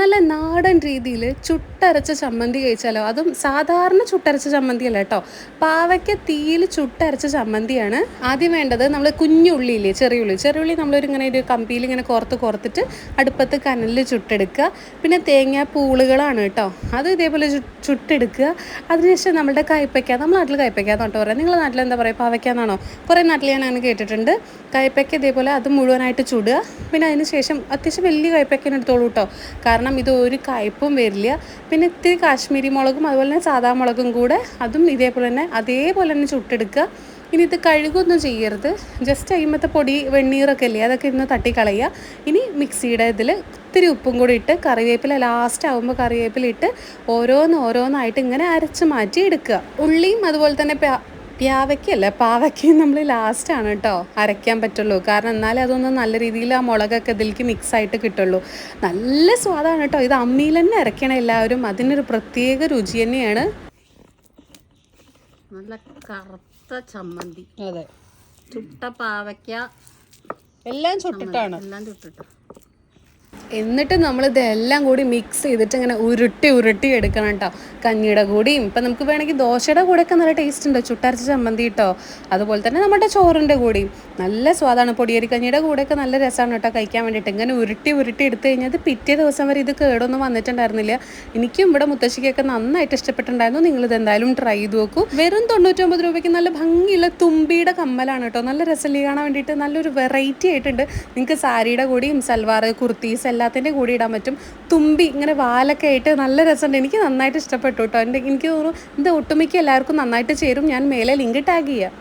നല്ല നാടൻ രീതിയിൽ ചുട്ടരച്ച ചമ്മന്തി കഴിച്ചാലോ? അതും സാധാരണ ചുട്ടരച്ച ചമ്മന്തി അല്ല കേട്ടോ. പാവയ്ക്ക തീയിൽ ചുട്ടരച്ച ചമ്മന്തിയാണ്. ആദ്യം വേണ്ടത് നമ്മൾ കുഞ്ഞുള്ളിയില്ലേ ചെറിയുള്ളി ചെറിയുള്ളി നമ്മളൊരു ഇങ്ങനെ ഒരു കമ്പിയിൽ ഇങ്ങനെ കോർത്ത് കോർത്തിട്ട് അടുപ്പത്ത് കനലിൽ ചുട്ടെടുക്കുക. പിന്നെ തേങ്ങ പൂളുകളാണ് കേട്ടോ. അത് ഇതേപോലെ ചുട്ടെടുക്കുക. അതിനുശേഷം നമ്മുടെ കയ്പ്പയ്ക്ക നമ്മൾ നാട്ടിൽ കയ്പ്പയ്ക്ക കേട്ടോ പറയാം നിങ്ങളുടെ നാട്ടിൽ എന്താ പറയുക? പാവയ്ക്ക എന്നാണോ കുറേ നാട്ടിൽ ഞാൻ അങ്ങനെ കേട്ടിട്ടുണ്ട്. കയ്പ്പയ്ക്ക ഇതേപോലെ അത് മുഴുവനായിട്ട് ചുടുക. പിന്നെ അതിനുശേഷം അത്യാവശ്യം വലിയ കയ്പയ്ക്കനെടുത്തോളൂ കേട്ടോ. കാരണം ഇത് ഒരു കയ്പും വരില്ല. പിന്നെ ഇത്തിരി കാശ്മീരി മുളകും അതുപോലെ തന്നെ സാധാ മുളകും കൂടെ അതും ഇതേപോലെ തന്നെ അതേപോലെ തന്നെ ചുട്ടെടുക്കുക. ഇനി ഇത് കഴുകൊന്നും ചെയ്യരുത്. ജസ്റ്റ് അയിമത്തെ പൊടി വെണ്ണീറൊക്കെ ഇല്ലേ അതൊക്കെ ഇന്ന് തട്ടിക്കളയുക. ഇനി മിക്സിയുടെ ഇതിൽ ഒത്തിരി ഉപ്പും കൂടി ഇട്ട് കറിവേപ്പില ലാസ്റ്റ് ആകുമ്പോൾ കറിവേപ്പില ഇട്ട് ഓരോന്ന് ഓരോന്നായിട്ട് ഇങ്ങനെ അരച്ച് മാറ്റി എടുക്കുക ഉള്ളിയും അതുപോലെ തന്നെ പ്യാവയ്ക്കല്ല പാവയ്ക്ക് നമ്മൾ ആണ് കേട്ടോ അരയ്ക്കാൻ പറ്റുള്ളൂ. കാരണം എന്നാലേ അതൊന്ന് നല്ല രീതിയിൽ ആ മുളകൊക്കെ ഇതിലേക്ക് മിക്സ് ആയിട്ട് കിട്ടുള്ളൂ. നല്ല സ്വാദാണ് കേട്ടോ ഇത് അമ്മിയിൽ തന്നെ അരയ്ക്കണം എല്ലാവരും. അതിനൊരു പ്രത്യേക രുചി തന്നെയാണ്. നല്ല കറുത്ത ചമ്മന്തി. അതെ. ചുട്ട പാവയ്ക്ക. എല്ലാം ചുട്ടിട്ടാണ്. എല്ലാം ചുട്ടിട്ട്. എന്നിട്ട് നമ്മൾ ഇതെല്ലാം കൂടി മിക്സ് ചെയ്തിട്ട് ഇങ്ങനെ ഉരുട്ടി ഉരുട്ടി എടുക്കണം കേട്ടോ. കഞ്ഞിയുടെ കൂടിയും ഇപ്പം നമുക്ക് വേണമെങ്കിൽ ദോശയുടെ കൂടെയൊക്കെ നല്ല ടേസ്റ്റ് ഉണ്ട്? ചുട്ടരച്ച ചമ്മന്തി കേട്ടോ അതുപോലെ തന്നെ നമ്മുടെ ചോറിന്റെ കൂടിയും. നല്ല സ്വാദാണ് പൊടിയരി കഞ്ഞിയുടെ കൂടെയൊക്കെ നല്ല രസമാണ് കേട്ടോ കഴിക്കാൻ വേണ്ടിയിട്ട്. ഇങ്ങനെ ഉരുട്ടി ഉരുട്ടി എടുത്തു കഴിഞ്ഞാൽ പിറ്റേ ദിവസം വരെ ഇത് കേടൊന്നും വന്നിട്ടുണ്ടായിരുന്നില്ല. എനിക്കും ഇവിടെ മുത്തശ്ശിക്കൊക്കെ നന്നായിട്ട് ഇഷ്ടപ്പെട്ടിട്ടുണ്ടായിരുന്നു. നിങ്ങളിത് എന്തായാലും ട്രൈ ചെയ്ത് നോക്കൂ. വെറും തൊണ്ണൂറ്റൊമ്പത് രൂപയ്ക്ക് നല്ല ഭംഗിയുള്ള തുമ്പിയുടെ കമ്മലാണ് കേട്ടോ. നല്ല രസം കാണാൻ വേണ്ടിയിട്ട്. നല്ലൊരു വെറൈറ്റി ആയിട്ടുണ്ട്. നിങ്ങൾക്ക് സാരിയുടെ കൂടിയും സൽവാർ കുർത്തീസ് എല്ലാത്തിന്റെ കൂടി ഇടാൻ പറ്റും. തുമ്പി ഇങ്ങനെ വാലൊക്കെ ആയിട്ട് നല്ല രസമുണ്ട്. എനിക്ക് നന്നായിട്ട് ഇഷ്ടപ്പെട്ടു കേട്ടോ. എന്റെ എനിക്ക് തോന്നുന്നു ഇത് ഒട്ടുമിക്ക എല്ലാവർക്കും നന്നായിട്ട് ചേരും. ഞാൻ മേലെ ലിങ്ക് ടാഗ് ചെയ്യാം.